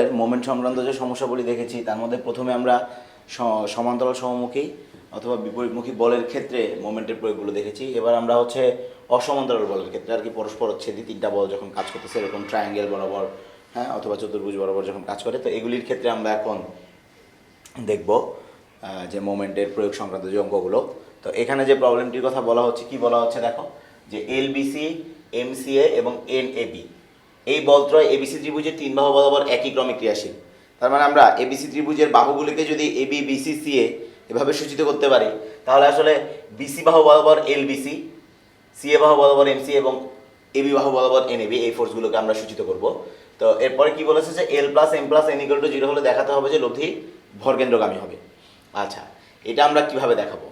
বলের মোমেন্ট সংক্রান্ত যে সমস্যাগুলি দেখেছি, তার মধ্যে প্রথমে আমরা সমান্তরাল সমমুখী অথবা বিপরীতমুখী বলের ক্ষেত্রে মোমেন্টের প্রয়োগগুলো দেখেছি। এবার আমরা হচ্ছে অসমান্তরাল বলের ক্ষেত্রে আর কি পরস্পর ছেদি তিনটা বল যখন কাজ করতেছে, এরকম ট্রায়াঙ্গেল বরাবর হ্যাঁ অথবা চতুর্ভুজ বরাবর যখন কাজ করে, তো এগুলির ক্ষেত্রে আমরা এখন দেখব যে মোমেন্টের প্রয়োগ সংক্রান্ত যে অঙ্কগুলো। তো এখানে যে প্রবলেমটির কথা বলা হচ্ছে, কি বলা হচ্ছে দেখো? যে এলবিসি এমসিএ এবং এনএবি এই বল বলত্রয় এবিসি ত্রিভুজের তিন বাহু বরাবর একই ক্রমে ক্রিয়াশীল। তার মানে আমরা এবিসি ত্রিভুজের বাহুগুলিকে যদি এবি বিসি সি এ এভাবে সূচিত করতে পারি, তাহলে আসলে বিসি বাহু বরাবর এলবিসি সিএ বাহু বরাবর এমসি এবং এবি বাহু বরাবর এন এনএবি এই ফোর্সগুলোকে আমরা সূচিত করব। তো এরপরে কি বলেছে যে L plus M plus N equal to zero হলে দেখাতে হবে যে লব্ধি ভরকেন্দ্রগামী হবে। আচ্ছা এটা আমরা কীভাবে দেখাবো?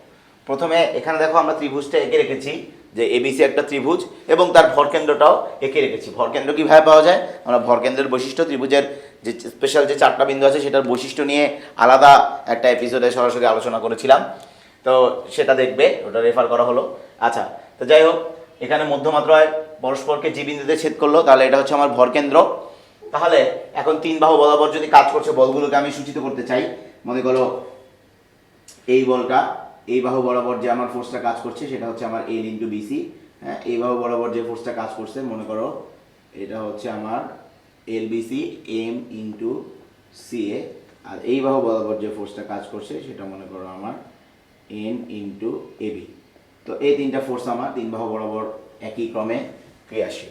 প্রথমে এখানে দেখো আমরা ত্রিভুজটা এঁকে রেখেছি। যে এবিসি একটা ত্রিভুজ এবং তার ভরকেন্দ্রটাও এঁকে রেখেছি। ভরকেন্দ্র কীভাবে পাওয়া যায়? আমরা ভরকেন্দ্রের বৈশিষ্ট্য, ত্রিভুজের যে স্পেশাল যে চারটা বিন্দু আছে সেটার বৈশিষ্ট্য নিয়ে আলাদা একটা এপিসোডে সরাসরি আলোচনা করেছিলাম। তো সেটা দেখবে, ওটা রেফার করা হলো। আচ্ছা তো যাই হোক, এখানে মধ্যমাত্রায় পরস্পরকে যে বিন্দুতে ছেদ করল, তাহলে এটা হচ্ছে আমার ভরকেন্দ্র তাহলে এখন তিন বাহু বরাবর যদি কাজ করছে, বলগুলোকে আমি সূচিত করতে চাই। মনে করো, এই বলটা এই বাহু বরাবর যে আমার ফোর্সটা কাজ করছে, সেটা হচ্ছে আমার এল ইন্টু বিসি হ্যাঁ? এই বাহু বরাবর যে ফোর্সটা কাজ করছে, মনে করো এটা হচ্ছে আমার L BC M into CA আর এই বাহু বরাবর যে ফোর্সটা কাজ করছে, সেটা মনে করো আমার এন ইন্টু এবি তো এই তিনটা ফোর্স আমার, তিন বাহু বরাবর একই ক্রমে ক্রিয়াশীল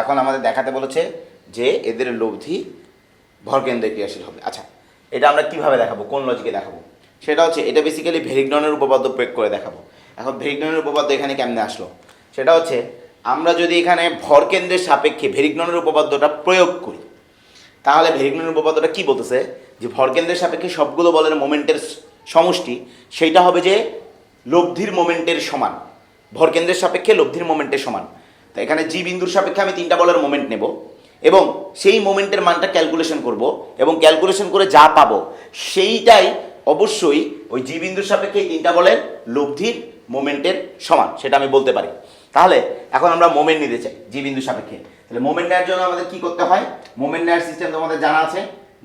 এখন আমাদের দেখাতে বলেছে যে এদের লব্ধি ভরকেন্দ্রে ক্রিয়াশীল হবে। আচ্ছা এটা আমরা কীভাবে দেখাবো? কোন লজিকে দেখাবো? সেটা হচ্ছে এটা বেসিক্যালি ভেরিগডনের উপপাদ্য প্রয়োগ করে দেখাবো। এখন ভেরিগডনের উপপাদ্য এখানে কেমনে আসলো? সেটা হচ্ছে, আমরা যদি এখানে ভরকেন্দ্রের সাপেক্ষে ভেরিগডনের উপপাদ্যটা প্রয়োগ করি, তাহলে ভেরিগডনের উপপাদ্যটা কি বলতেছে? যে ভরকেন্দ্রের সাপেক্ষে সবগুলো বলের মোমেন্টের সমষ্টি সেইটা হবে যে লব্ধির মোমেন্টের সমান। ভরকেন্দ্রের সাপেক্ষে লব্ধির মোমেন্টের সমান। তো এখানে জি বিন্দুর সাপেক্ষে আমি তিনটা বলের মোমেন্ট নেব এবং সেই মোমেন্টের মানটা ক্যালকুলেশন করব এবং ক্যালকুলেশন করে যা পাবো, সেইটাই অবশ্যই ওই জি বিন্দুর সাপেক্ষে তিনটা বলের লব্ধির মোমেন্টের সমান, সেটা আমি বলতে পারি। তাহলে এখন আমরা মোমেন্ট নিতে চাই জি বিন্দুর সাপেক্ষে। তাহলে মোমেন্ট নেওয়ার জন্য আমাদের কি করতে হয়? মোমেন্ট নেওয়ার সিস্টেম তোমাদের জানা আছে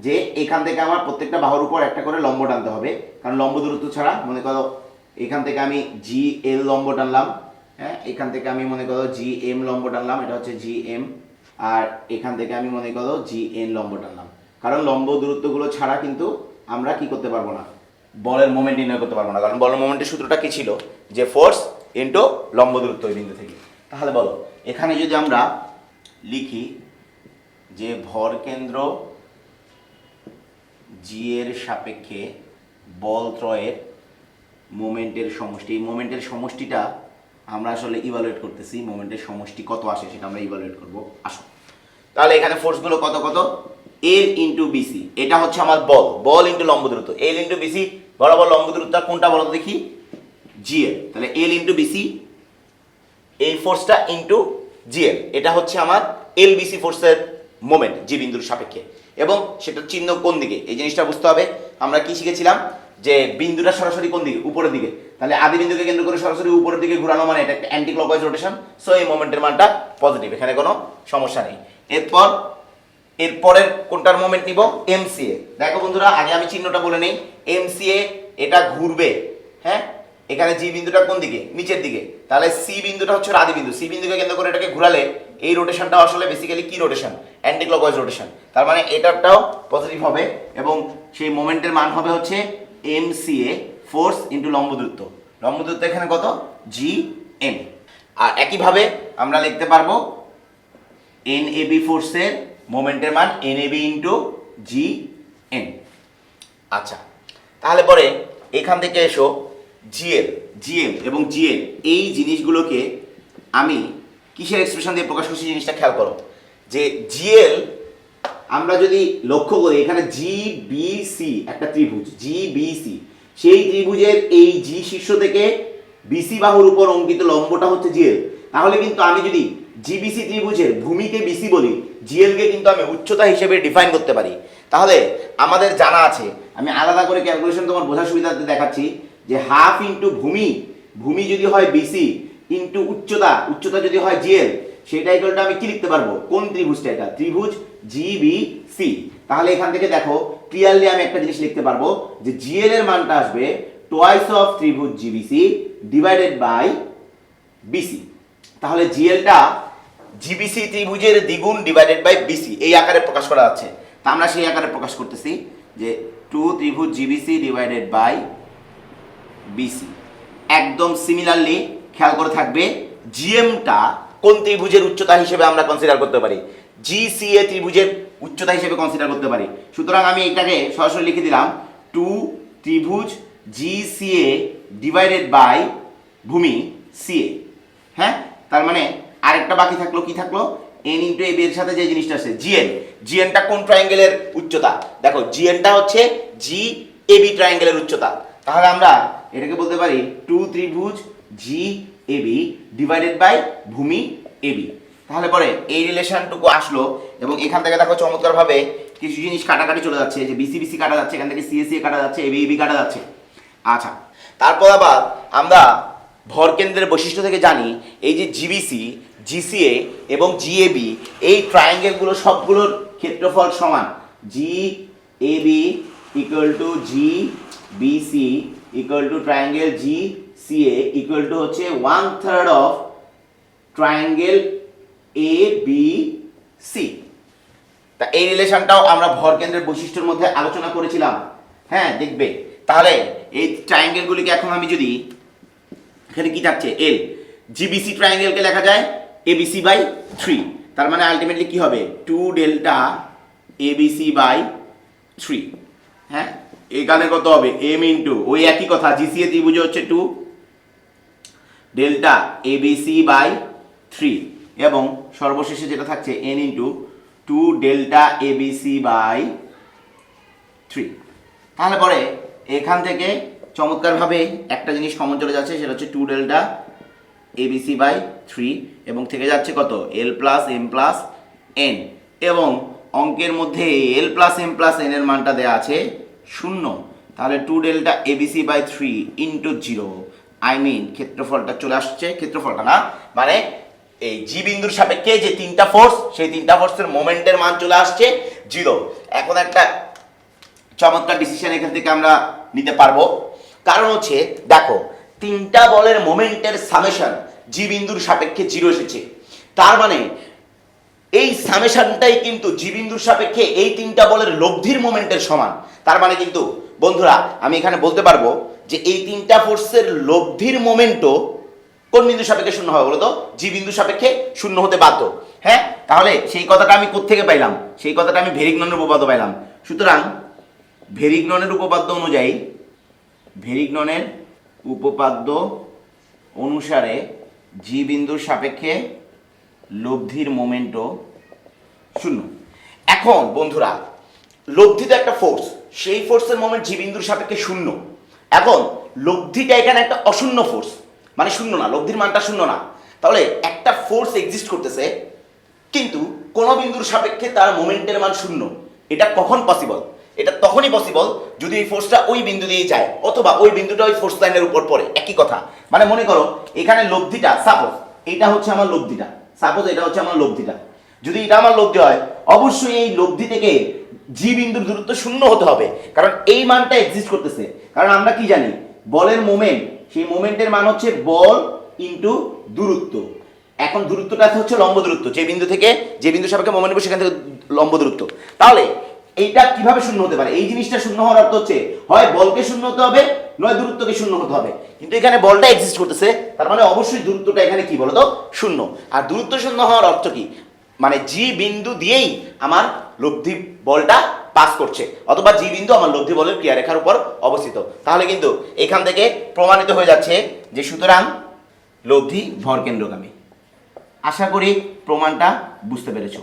যে এখান থেকে আমার প্রত্যেকটা বাহুর উপর একটা করে লম্ব টানতে হবে। কারণ লম্ব দূরত্ব ছাড়া মনে করো এখান থেকে আমি জি এল লম্ব টানলাম হ্যাঁ? এখান থেকে আমি মনে করো জি এম লম্ব টানলাম, এটা হচ্ছে জি এম আর এখান থেকে আমি মনে করো জি এন লম্ব টানলাম। কারণ লম্ব দূরত্বগুলো ছাড়া কিন্তু আমরা কি করতে পারব না? বলের মোমেন্ট নির্ণয় করতে পারব না। কারণ বলের মোমেন্টের সূত্রটা কি ছিল? যে ফোর্স ইন্টু লম্ব দূরত্ব ওই বিন্দু থেকে। তাহলে বলো, এখানে যদি আমরা লিখি যে ভর কেন্দ্র জি এর সাপেক্ষে বল ত্রয়ের মোমেন্টের সমষ্টি। এই মোমেন্টের সমষ্টিটা আমরা আসলে ইভালুয়েট করতেছি। মোমেন্টের সমষ্টি কত আসে সেটা আমরা ইভালুয়েট করব। আসো। তাহলে এখানে ফোর্সগুলো কত কত? এল ইন্টু বিসি এটা হচ্ছে আমার বল। বল ইন্টু লম্ব দূরত্ব। এল ইন্টু বিসি বরাবর লম্ব দূরত্ব। কোনটা বলো দেখি? জিএল তাহলে এল ইন্টু বিসি এই ফোর্সটা ইন্টু জিএল এটা হচ্ছে আমার এলবিসি ফোর্সের মোমেন্ট জি বিন্দুর সাপেক্ষে। এবং সেটার চিহ্ন কোন দিকে? এই জিনিসটা বুঝতে হবে। আমরা কি শিখেছিলাম? যে বিন্দুটা সরাসরি কোন দিকে? উপরের দিকে। তাহলে আদি বিন্দুকে কেন্দ্র করে সরাসরি উপরের দিকে ঘোরানো মানে এটা একটা অ্যান্টি রোটেশন সো এই মোমেন্টের মানটা পজিটিভ এখানে কোনো সমস্যা নেই। এরপর এরপরের কোনটার মোমেন্ট নিব? এমসিএ দেখো বন্ধুরা, আগে আমি চিহ্নটা বলে নেই। এমসিএ এটা ঘুরবে হ্যাঁ? এখানে জি বিন্দুটা কোন দিকে? নিচের দিকে। তাহলে সি বিন্দুটা হচ্ছে আদি বিন্দু। সি বিন্দুকে কেন্দ্র করে এটাকে ঘোরালে এই রোটেশনটা আসলে বেসিক্যালি কি রোটেশন অ্যান্টি ক্লকওয়াইজ রোটেশন তার মানে এটারটাও পজিটিভ হবে এবং সেই মোমেন্টের মান হবে হচ্ছে এমসিএ ফোর্স ইন্টু লম্ব দূরত্ব লম্ব দূরত্ব এখানে কত? জি এম আর একইভাবে আমরা লিখতে পারব এন এ বি ফোর্সের মোমেন্টের মান N AB into G N আচ্ছা তাহলে পরে এখান থেকে এসো জিএল জিএম এবং জিএল এই জিনিসগুলোকে আমি কিসের এক্সপ্রেশন দিয়ে প্রকাশ করছি জিনিসটা খেয়াল করো। যে জিএল আমরা যদি লক্ষ্য করি, এখানে জি বি সি একটা ত্রিভুজ জি বি সি সেই ত্রিভুজের এই জি শীর্ষ থেকে বিসি বাহুর উপর অঙ্কিত লম্বটা হচ্ছে জিএল তাহলে কিন্তু আমি যদি জিবিসি ত্রিভুজের ভূমিকে বিসি বলি জিএলকে কিন্তু আমি উচ্চতা হিসেবে ডিফাইন করতে পারি। তাহলে আমাদের জানা আছে, আমি আলাদা করে ক্যালকুলেশন তোমার বোঝার সুবিধাতে দেখাচ্ছি, যে হাফ ইন্টু ভূমি ভূমি যদি হয় বিসি ইন্টু উচ্চতা উচ্চতা যদি হয় জিএল সেটা ইকুয়ালটা আমি কি লিখতে পারব? কোন ত্রিভুজটা এটা? ত্রিভুজ জিবি সি তাহলে এখান থেকে দেখো ক্লিয়ারলি আমি একটা জিনিস লিখতে পারব, যে জিএল এর মানটা আসবে টোয়াইস অফ ত্রিভুজ G B C divided by B C তাহলে জিএলটা জিবিসি ত্রিভুজের দ্বিগুণ ডিভাইডেড বাই বিসি এই আকারে প্রকাশ করা আছে। তা আমরা সেই আকারে প্রকাশ করতেছি যে টু ত্রিভুজ জিবিসি ডিভাইডেড বাই বিসি একদম সিমিলারলি খেয়াল করে থাকবে জিএমটা কোন ত্রিভুজের উচ্চতা হিসেবে আমরা কনসিডার করতে পারি? জিসিএ ত্রিভুজের উচ্চতা হিসেবে কনসিডার করতে পারি। সুতরাং আমি এটাকে সরাসরি লিখে দিলাম টু ত্রিভুজ জিসিএ ডিভাইডেড বাই ভূমি সিএ হ্যাঁ? তার মানে আরেকটা বাকি থাকল, কি থাকল? এন ইন্টু এ এর সাথে যে জিনিসটা আছে জিএন জিএনটা কোন ট্রায়াঙ্গেলের উচ্চতা? দেখো জিএনটা হচ্ছে জি এ এবি ট্রায়াঙ্গেলের উচ্চতা। তাহলে আমরা এটাকে বলতে পারি টু ত্রিভুজ G A B divided by ভূমি এ বি তাহলে পরে এই রিলেশনটুকু আসলো এবং এখান থেকে দেখো চমৎকারভাবে কিছু জিনিস কাটাকাটি চলে যাচ্ছে যে বিসি বিসি কাটা যাচ্ছে, এখান থেকে সিএসি কাটা যাচ্ছে এ এবি এবি কাটা যাচ্ছে। আচ্ছা তারপর আবার আমরা ভরকেন্দ্রের বৈশিষ্ট্য থেকে জানি, এই যে জিবিসি জিসিএ এবং জিএবি এই ট্রায়াঙ্গেলগুলো সবগুলোর ক্ষেত্রফল সমান। G A B equal to G BC equal to triangle G C A equal to হচ্ছে one third of triangle A B C তা এই রিলেশনটাও আমরা ভরকেন্দ্রের বৈশিষ্ট্যের মধ্যে আলোচনা করেছিলাম। হ্যাঁ দেখবে। তাহলে এই ট্রায়াঙ্গেলগুলিকে এখন আমি যদি, এখানে কি থাকছে? এল জিবিসি ট্রায়াঙ্গেলকে লেখা যায় এবিসি বাই থ্রি তার মানে আলটিমেটলি কি হবে? Two delta ABC by three হ্যাঁ? এখানে কত হবে? এম ইন্টু ওই একই কথা জিসিএ ত্রিভুজে হচ্ছে two delta ABC by three এবং সর্বশেষে যেটা থাকছে N into two delta ABC by three তাহলে পরে এখান থেকে চমৎকারভাবে একটা জিনিস কমন চলে যাচ্ছে, সেটা হচ্ছে two delta ABC by three এবং থেকে যাচ্ছে কত? L plus M plus N এবং অঙ্কের মধ্যে L plus M plus N এর মানটা দেওয়া আছে শূন্য। তাহলে two delta ABC by three into zero I mean ক্ষেত্রফলটা চলে আসছে। ক্ষেত্রফলটা না মানে এই জি বিন্দুর সাপেক্ষে যে তিনটা ফোর্স সেই তিনটা ফোর্সের মোমেন্টের মান চলে আসছে জিরো এখন একটা চমৎকার ডিসিশন এখান থেকে আমরা নিতে পারব। কারণ হচ্ছে, দেখো, তিনটা বলের মোমেন্টের সামেশন জি বিন্দুর সাপেক্ষে জিরো এসেছে। তার মানে এই সামেশনটাই কিন্তু জি বিন্দুর সাপেক্ষে এই তিনটা বলের লব্ধির মোমেন্টের সমান। তার মানে কিন্তু, বন্ধুরা, আমি এখানে বলতে পারব যে এই তিনটা ফোর্সের লব্ধির মোমেন্টও কোন বিন্দু সাপেক্ষে শূন্য হবে বলতো? জি বিন্দু সাপেক্ষে শূন্য হতে বাধ্য। হ্যাঁ? তাহলে সেই কথাটা আমি কোত্থেকে পাইলাম? সেই কথাটা আমি ভেরিগননের উপপাদ্য পাইলাম। সুতরাং ভেরিগননের উপপাদ্য অনুযায়ী ভেরিগননের উপপাদ্য অনুসারে জি বিন্দুর সাপেক্ষে লব্ধির মোমেন্টও শূন্য। এখন বন্ধুরা লব্ধি তো একটা ফোর্স সেই ফোর্সের মোমেন্ট জি বিন্দুর সাপেক্ষে শূন্য। এখন লব্ধিটা এখানে একটা অশূন্য ফোর্স মানে শূন্য না, লব্ধির মানটা শূন্য না। তাহলে একটা ফোর্স এক্সিস্ট করতেছে, কিন্তু কোন বিন্দুর সাপেক্ষে তার মোমেন্টের মান শূন্য। এটা কখন পসিবল এটা তখনই পসিবল যদি এই ফোর্সটা ওই বিন্দু দিয়ে যায়, অথবা ওই বিন্দুটা ওই ফোর্স লাইনের উপর পড়ে। একই কথা। মানে মনে করো, এখানে লব্ধিটা সাপোজ এটা হচ্ছে আমার লব্ধিটা। সাপোজ এটা হচ্ছে আমার লব্ধিটা। যদি এটা আমার লব্ধি হয়, অবশ্যই এই লব্ধি থেকে জি বিন্দুর দূরত্ব শূন্য হতে হবে। কারণ এই মানটা এক্সিস্ট করতেছে। কারণ আমরা কি জানি, বলের মোমেন্ট সেই মোমেন্টের মান হচ্ছে বল ইন্টু দূরত্ব। এখন দূরত্বটা হচ্ছে লম্ব দূরত্ব। যে বিন্দু থেকে, যে বিন্দু সাপেক্ষে মোমেন্ট সেখান থেকে লম্ব দূরত্ব। তাহলে এইটা কীভাবে শূন্য হতে পারে? এই জিনিসটা শূন্য হওয়ার অর্থ হচ্ছে, হয় বলকে শূন্য হতে হবে, নয় দূরত্বকে শূন্য হতে হবে। কিন্তু এখানে বলটা এক্সিস্ট করতেছে, তার মানে অবশ্যই দূরত্বটা এখানে কি বলতো? শূন্য। আর দূরত্ব শূন্য হওয়ার অর্থ কি? মানে জি বিন্দু দিয়েই আমার লব্ধি বলটা পাস করছে, অথবা জি বিন্দু আমার লব্ধি বলের ক্রিয়ারেখার উপর অবস্থিত। তাহলে কিন্তু এখান থেকে প্রমাণিত হয়ে যাচ্ছে যে সুতরাং লব্ধি ভর কেন্দ্রগামী আশা করি প্রমাণটা বুঝতে পেরেছ।